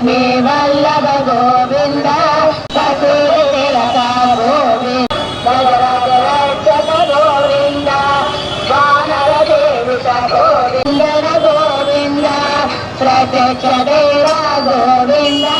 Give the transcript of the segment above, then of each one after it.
శ్రీ వల్లభ గోవింద గోవింద వానర దేవిత గోవింద ప్రత్యక్ష దేవ గోవింద.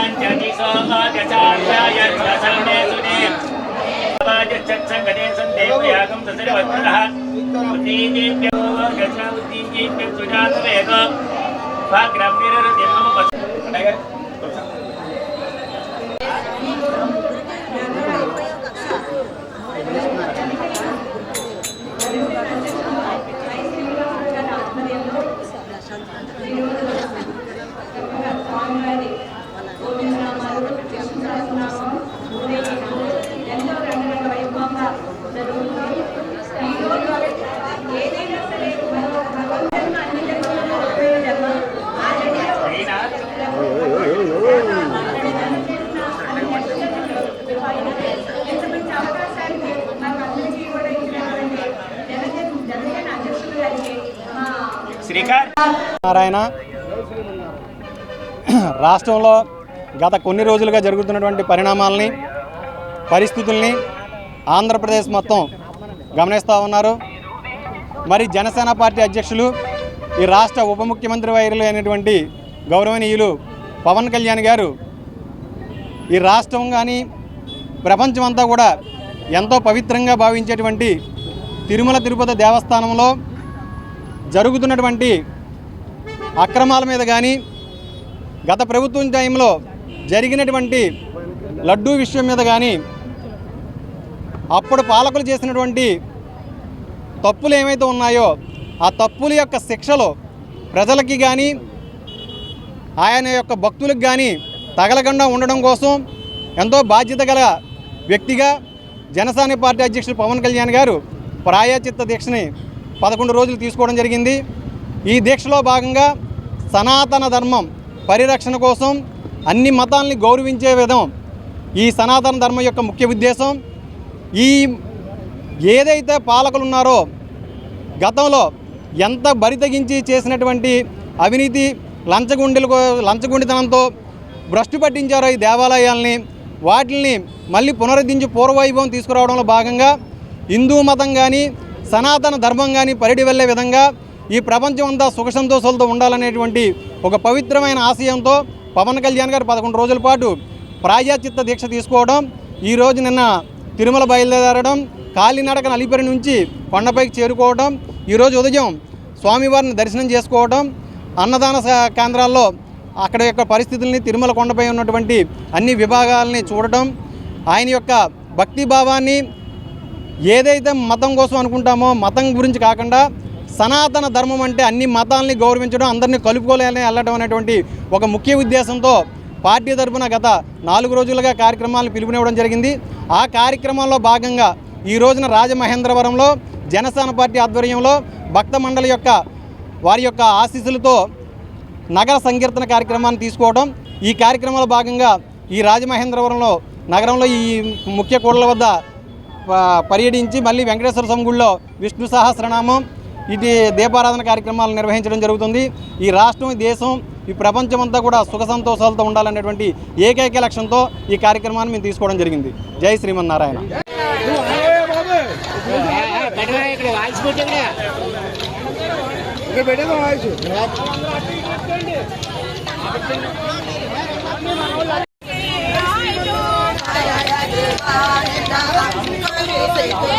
चक्षकटे सन्देवयागं ससरिवत्तरः कृतेजेभ्यो गजावतीजेभ्यो सुजातवेग भाग्राम्यररतिर्मम पश्य నారాయణ. రాష్ట్రంలో గత కొన్ని రోజులుగా జరుగుతున్నటువంటి పరిణామాలని పరిస్థితుల్ని ఆంధ్రప్రదేశ్ మొత్తం గమనిస్తూ ఉన్నారు. మరి జనసేన పార్టీ అధ్యక్షులు ఈ రాష్ట్ర ఉప ముఖ్యమంత్రి వైరులు అయినటువంటి గౌరవనీయులు పవన్ కళ్యాణ్ గారు ఈ రాష్ట్రం కానీ ప్రపంచమంతా కూడా ఎంతో పవిత్రంగా భావించేటువంటి తిరుమల తిరుపతి దేవస్థానంలో జరుగుతున్నటువంటి అక్రమాల మీద కానీ గత ప్రభుత్వం టైంలో జరిగినటువంటి లడ్డూ విషయం మీద కానీ అప్పుడు పాలకులు చేసినటువంటి తప్పులు ఏమైతే ఉన్నాయో ఆ తప్పుల యొక్క శిక్షలు ప్రజలకి కానీ ఆయన యొక్క భక్తులకు కానీ తగలకుండా ఉండడం కోసం ఎంతో బాధ్యత గల వ్యక్తిగా జనసేన పార్టీ అధ్యక్షుడు పవన్ కళ్యాణ్ గారు ప్రాయచిత్త దీక్షని పదకొండు రోజులు తీసుకోవడం జరిగింది. ఈ దీక్షలో భాగంగా సనాతన ధర్మం పరిరక్షణ కోసం అన్ని మతాల్ని గౌరవించే విధం ఈ సనాతన ధర్మం యొక్క ముఖ్య ఉద్దేశం. ఈ ఏదైతే పాలకులు ఉన్నారో గతంలో ఎంత బరితగించి చేసినటువంటి అవినీతి లంచగుండెలు లంచగుండితనంతో భ్రష్టు పట్టించారో ఈ దేవాలయాల్ని వాటిని మళ్ళీ పునరుద్ధరించి పూర్వవైభవం తీసుకురావడంలో భాగంగా హిందూ మతం కానీ సనాతన ధర్మం కానీ పరిడి వెళ్ళే విధంగా ఈ ప్రపంచం అంతా సుఖ సంతోషాలతో ఉండాలనేటువంటి ఒక పవిత్రమైన ఆశయంతో పవన్ కళ్యాణ్ గారు పదకొండు రోజుల పాటు ప్రాయాచిత్త దీక్ష తీసుకోవడం ఈరోజు నిన్న తిరుమల బయలుదేరడం కాలినడక అలిపిరి నుంచి కొండపైకి చేరుకోవడం ఈరోజు ఉదయం స్వామివారిని దర్శనం చేసుకోవడం అన్నదాన కేంద్రాల్లో అక్కడ యొక్క పరిస్థితుల్ని తిరుమల కొండపై ఉన్నటువంటి అన్ని విభాగాలని చూడటం ఆయన యొక్క భక్తి భావాన్ని ఏదైతే మతం కోసం అనుకుంటామో మతం గురించి కాకుండా సనాతన ధర్మం అంటే అన్ని మతాల్ని గౌరవించడం అందరినీ కలుపుకోలేని వెళ్ళడం అనేటువంటి ఒక ముఖ్య ఉద్దేశంతో పార్టీ తరఫున గత నాలుగు రోజులుగా కార్యక్రమాలను పిలుపునివ్వడం జరిగింది. ఆ కార్యక్రమంలో భాగంగా ఈ రోజున రాజమహేంద్రవరంలో జనసేన పార్టీ ఆధ్వర్యంలో భక్త మండలి యొక్క వారి యొక్క ఆశీస్సులతో నగర సంకీర్తన కార్యక్రమాన్ని తీసుకోవడం. ఈ కార్యక్రమంలో భాగంగా ఈ రాజమహేంద్రవరంలో నగరంలో ఈ ముఖ్య కూడల వద్ద పర్యటించి మళ్ళీ వెంకటేశ్వర స్వామి గుడిలో విష్ణు సహస్రనామం ఇది దీపారాధన కార్యక్రమాలు నిర్వహించడం జరుగుతుంది ఈ రాష్ట్రం ఈ దేశం ఈ ప్రపంచం అంతా కూడా సుఖ సంతోషాలతో ఉండాలనేటువంటి ఏకైక లక్ష్యంతో ఈ కార్యక్రమాన్ని మేము తీసుకోవడం జరిగింది జై శ్రీమన్నారాయణ 对对。